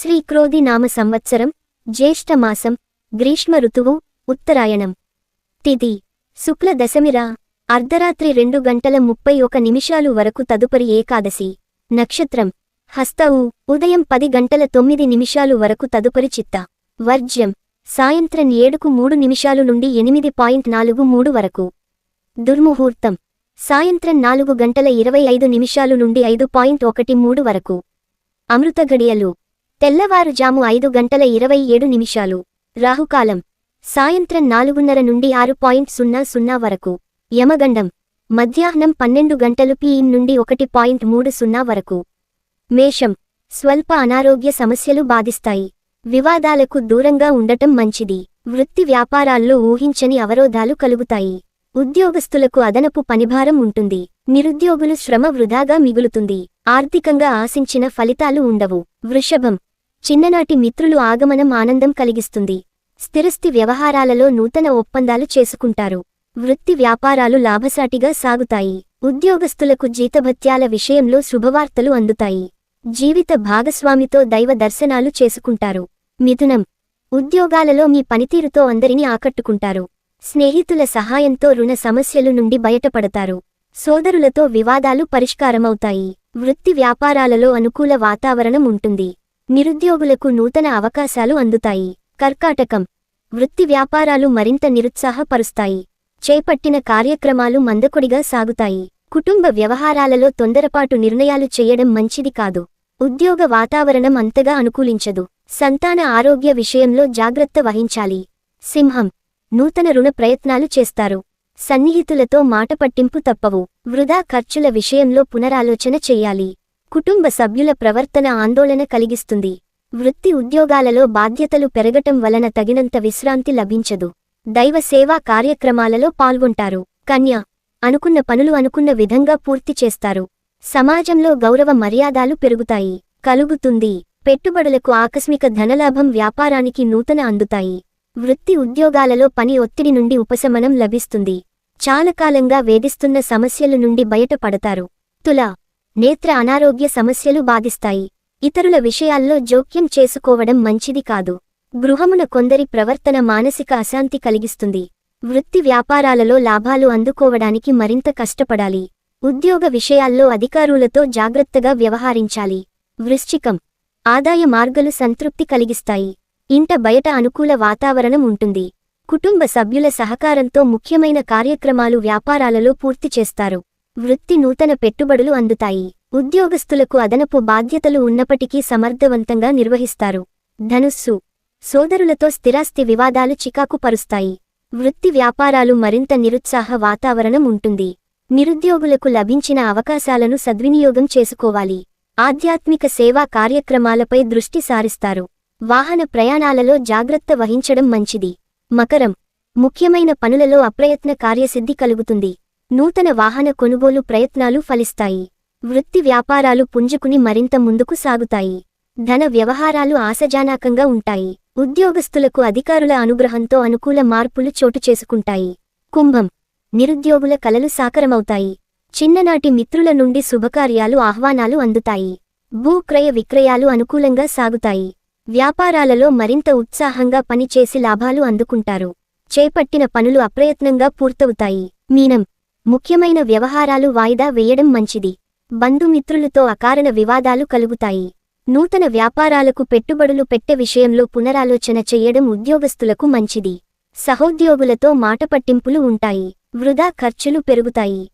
శ్రీక్రోధి నామ సంవత్సరం జ్యేష్ఠమాసం గ్రీష్మ ఋతువు ఉత్తరాయణం. తిథి శుక్ల దశమిరా అర్ధరాత్రి రెండు గంటల ముప్పై ఒక నిమిషాలు వరకు తదుపరి ఏకాదశి. నక్షత్రం. హస్తవు. ఉదయం పది గంటల తొమ్మిది నిమిషాలు వరకు తదుపరి చిత్త. వర్జ్యం. సాయంత్రం ఏడుకు మూడు నిమిషాలు నుండి ఎనిమిది పాయింట్ నాలుగు మూడు వరకు. దుర్ముహూర్తం. సాయంత్రం నాలుగు గంటల ఇరవై ఐదు నిమిషాలు నుండి ఐదు పాయింట్ ఒకటి మూడు వరకు. అమృత గడియలు తెల్లవారుజాము ఐదు గంటల ఇరవై ఏడు నిమిషాలు. రాహుకాలం. సాయంత్రం నాలుగున్నర నుండి ఆరు పాయింట్ సున్నా సున్నా వరకు. యమగండం. మధ్యాహ్నం పన్నెండు గంటలు పిఎం నుండి ఒకటి పాయింట్ మూడు సున్నా వరకు. మేషం. స్వల్ప అనారోగ్య సమస్యలు బాధిస్తాయి. వివాదాలకు దూరంగా ఉండటం మంచిది. వృత్తి వ్యాపారాల్లో ఊహించని అవరోధాలు కలుగుతాయి. ఉద్యోగస్తులకు అదనపు పనిభారం ఉంటుంది. నిరుద్యోగులు శ్రమ వృధాగా మిగులుతుంది. ఆర్థికంగా ఆశించిన ఫలితాలు ఉండవు. వృషభం. చిన్ననాటి మిత్రులు ఆగమనం ఆనందం కలిగిస్తుంది. స్థిరస్థి వ్యవహారాలలో నూతన ఒప్పందాలు చేసుకుంటారు. వృత్తి వ్యాపారాలు లాభసాటిగా సాగుతాయి. ఉద్యోగస్తులకు జీతభత్యాల విషయంలో శుభవార్తలు అందుతాయి. జీవిత భాగస్వామితో దైవ దర్శనాలు చేసుకుంటారు. మిథునం. ఉద్యోగాలలో మీ పనితీరుతో అందరినీ ఆకట్టుకుంటారు. స్నేహితుల సహాయంతో రుణ సమస్యలు నుండి బయటపడతారు. సోదరులతో వివాదాలు పరిష్కారమవుతాయి. వృత్తి వ్యాపారాలలో అనుకూల వాతావరణం ఉంటుంది. నిరుద్యోగులకు నూతన అవకాశాలు అందుతాయి. కర్కాటకం. వృత్తి వ్యాపారాలు మరింత నిరుత్సాహపరుస్తాయి. చేపట్టిన కార్యక్రమాలు మందకొడిగా సాగుతాయి. కుటుంబ వ్యవహారాలలో తొందరపాటు నిర్ణయాలు చేయడం మంచిది కాదు. ఉద్యోగ వాతావరణం అంతగా అనుకూలించదు. సంతాన ఆరోగ్య విషయంలో జాగ్రత్త వహించాలి. సింహం. నూతన రుణ ప్రయత్నాలు చేస్తారు. సన్నిహితులతో మాట పట్టింపు తప్పవు. వృధా ఖర్చుల విషయంలో పునరాలోచన చెయ్యాలి కుటుంబ సభ్యుల ప్రవర్తన ఆందోళన కలిగిస్తుంది. వృత్తి ఉద్యోగాలలో బాధ్యతలు పెరగటం వలన తగినంత విశ్రాంతి లభించదు. దైవ సేవా కార్యక్రమాలలో పాల్గొంటారు. కన్య అనుకున్న పనులు అనుకున్న విధంగా పూర్తి చేస్తారు. సమాజంలో గౌరవ మర్యాదలు పెరుగుతాయి. కలుగుతుంది. పెట్టుబడులకు ఆకస్మిక ధనలాభం వ్యాపారానికి నూతన అందుతాయి. వృత్తి ఉద్యోగాలలో పని ఒత్తిడి నుండి ఉపశమనం లభిస్తుంది. చాలకాలంగా వేధిస్తున్న సమస్యల నుండి బయటపడతారు. తులా నేత్ర అనారోగ్య సమస్యలు బాధిస్తాయి. ఇతరుల విషయాల్లో జోక్యం చేసుకోవడం మంచిది కాదు. గృహమున కొందరి ప్రవర్తన మానసిక అశాంతి కలిగిస్తుంది. వృత్తి వ్యాపారాలలో లాభాలు అందుకోవడానికి మరింత కష్టపడాలి. ఉద్యోగ విషయాల్లో అధికారులతో జాగ్రత్తగా వ్యవహరించాలి. వృశ్చికం. ఆదాయ మార్గాలు సంతృప్తి కలిగిస్తాయి. ఇంట బయట అనుకూల వాతావరణం ఉంటుంది. కుటుంబ సభ్యుల సహకారంతో ముఖ్యమైన కార్యక్రమాలు వ్యాపారాలలో పూర్తి చేస్తారు. వృత్తి నూతన పెట్టుబడులు అందుతాయి. ఉద్యోగస్తులకు అదనపు బాధ్యతలు ఉన్నప్పటికీ సమర్థవంతంగా నిర్వహిస్తారు. ధనుస్సు. సోదరులతో స్థిరాస్తి వివాదాలు చికాకు పరుస్తాయి. వృత్తి వ్యాపారాలు మరింత నిరుత్సాహ వాతావరణం ఉంటుంది. నిరుద్యోగులకు లభించిన అవకాశాలను సద్వినియోగం చేసుకోవాలి. ఆధ్యాత్మిక సేవా కార్యక్రమాలపై దృష్టి సారిస్తారు. వాహన ప్రయాణాలలో జాగ్రత్త వహించడం మంచిది. మకరం. ముఖ్యమైన పనులలో అప్రయత్న కార్యసిద్ధి కలుగుతుంది. నూతన వాహన కొనుగోలు ప్రయత్నాలు ఫలిస్తాయి. వృత్తి వ్యాపారాలు పుంజుకుని మరింత ముందుకు సాగుతాయి. ధన వ్యవహారాలు ఆశజానాకంగా ఉంటాయి. ఉద్యోగస్తులకు అధికారుల అనుగ్రహంతో అనుకూల మార్పులు చోటు చేసుకుంటాయి. కుంభం. నిరుద్యోగుల కలలు సాకరమవుతాయి. చిన్ననాటి మిత్రుల నుండి శుభకార్యాలు ఆహ్వానాలు అందుతాయి. భూక్రయ విక్రయాలు అనుకూలంగా సాగుతాయి. వ్యాపారాలలో మరింత ఉత్సాహంగా పనిచేసి లాభాలు అందుకుంటారు. చేపట్టిన పనులు అప్రయత్నంగా పూర్తవుతాయి. మీనం. ముఖ్యమైన వ్యవహారాలు వాయిదా వేయడం మంచిది. బంధుమిత్రులతో అకారణ వివాదాలు కలుగుతాయి. నూతన వ్యాపారాలకు పెట్టుబడులు పెట్టే విషయంలో పునరాలోచన చెయ్యడం ఉద్యోగస్తులకు మంచిది. సహోద్యోగులతో మాటపట్టింపులు ఉంటాయి. వృధా ఖర్చులు పెరుగుతాయి.